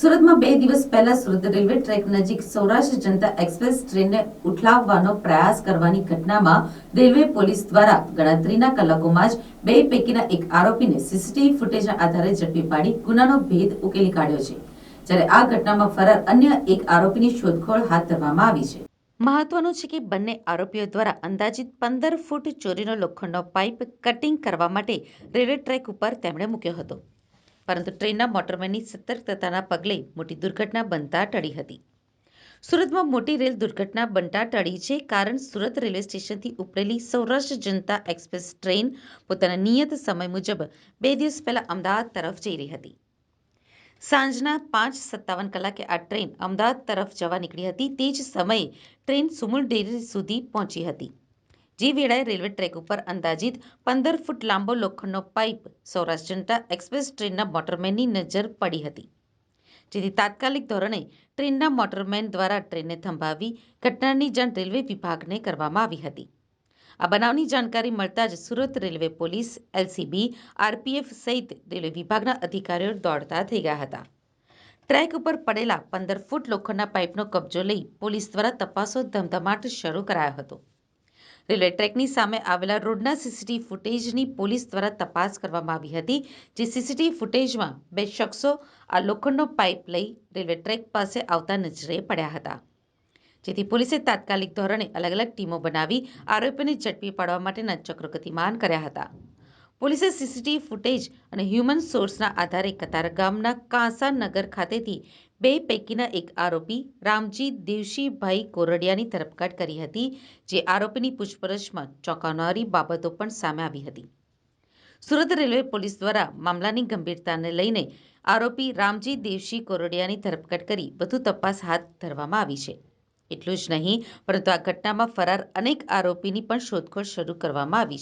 સુરતમાં બે દિવસ પહેલા સુરત રેલવે ટ્રેક નજીક સૌરાષ્ટ્ર જનતા એક્સપ્રેસ ટ્રેનને ઉઠલાવવાનો પ્રયાસ કરવાની ઘટનામાં રેલવે પોલીસ દ્વારા ગણતરીના કલાકોમાં જ બે પૈકીના એક આરોપીને સીસીટીવી ફૂટેજના આધારે ઝડપી પાડી ગુનાનો ભેદ ઉકેલી કાઢ્યો છે, જ્યારે આ ઘટનામાં ફરાર અન્ય એક આરોપીની શોધખોળ હાથ ધરવામાં આવી છે. મહત્વનું છે કે બંને આરોપીઓ દ્વારા અંદાજિત પંદર ફૂટ ચોરીનો લોખંડનો પાઇપ કટિંગ કરવા માટે રેલવે ટ્રેક ઉપર તેમણે મૂક્યો હતો. પરંતુ ટ્રેનના મોટરમેનની સતર્કતાના પગલે મોટી દુર્ઘટના બનતા ટળી હતી. સુરતમાં મોટી રેલ દુર્ઘટના બનતા ટળી છે. કારણ સુરત રેલવે સ્ટેશનથી ઉપડેલી સૌરાષ્ટ્ર જનતા એક્સપ્રેસ ટ્રેન પોતાના નિયત સમય મુજબ બે દિવસ પહેલા અમદાવાદ તરફ જઈ રહી હતી. સાંજના પાંચ સત્તાવન કલાકે આ ટ્રેન અમદાવાદ તરફ જવા નીકળી હતી. તે જ સમયે ટ્રેન સુમુલ ડેરી સુધી પહોંચી હતી. જે વેળાએ રેલવે ટ્રેક ઉપર અંદાજિત પંદર ફૂટ લાંબો લોખંડનો પાઇપ સૌરાષ્ટ્ર જનતા એક્સપ્રેસ ટ્રેનના મોટરમેનની નજર પડી હતી. જેથી તાત્કાલિક ધોરણે ટ્રેનના મોટરમેન દ્વારા ટ્રેનને થંભાવી ઘટનાની જાણ રેલવે વિભાગને કરવામાં આવી હતી. આ બનાવની જાણકારી મળતા જ Surat railway police, LCB, RPF સહિત રેલવે વિભાગના અધિકારીઓ દોડતા થઈ ગયા હતા. ટ્રેક ઉપર પડેલા પંદર ફૂટ લોખંડના પાઇપનો કબજો લઈ પોલીસ દ્વારા તપાસો ધમધમાટ શરૂ કરાયો હતો. રેલવે ટ્રેકની સામે આવેલા રોડના સીસીટીવી ફૂટેજની પોલીસ દ્વારા તપાસ કરવામાં આવી હતી, જે સીસીટીવી ફૂટેજમાં બે શખ્સો આ લોખંડનો પાઇપ લઈ રેલવે ટ્રેક પાસે આવતા નજરે પડ્યા હતા. જેથી પોલીસે તાત્કાલિક ધોરણે અલગ અલગ ટીમો બનાવી આરોપીને ઝડપી પાડવા માટેના ચક્રો ગતિમાન કર્યા હતા. પોલીસે સીસીટીવી ફૂટેજ અને હ્યુમન સોર્સના આધારે કતારગામના કાંસા નગર ખાતેથી બે પૈકીના એક આરોપી રામજી દેવશીભાઈ કોરડિયાની ધરપકડ કરી હતી, જે આરોપીની પૂછપરછમાં ચોંકાવનારી બાબતો પણ સામે આવી હતી. સુરત રેલવે પોલીસ દ્વારા મામલાની ગંભીરતાને લઈને આરોપી રામજી દેવશી કોરડિયાની ધરપકડ કરી વધુ તપાસ હાથ ધરવામાં આવી છે. એટલું જ નહીં, પરંતુ આ ઘટનામાં ફરાર અનેક આરોપીની પણ શોધખોળ શરૂ કરવામાં આવી છે.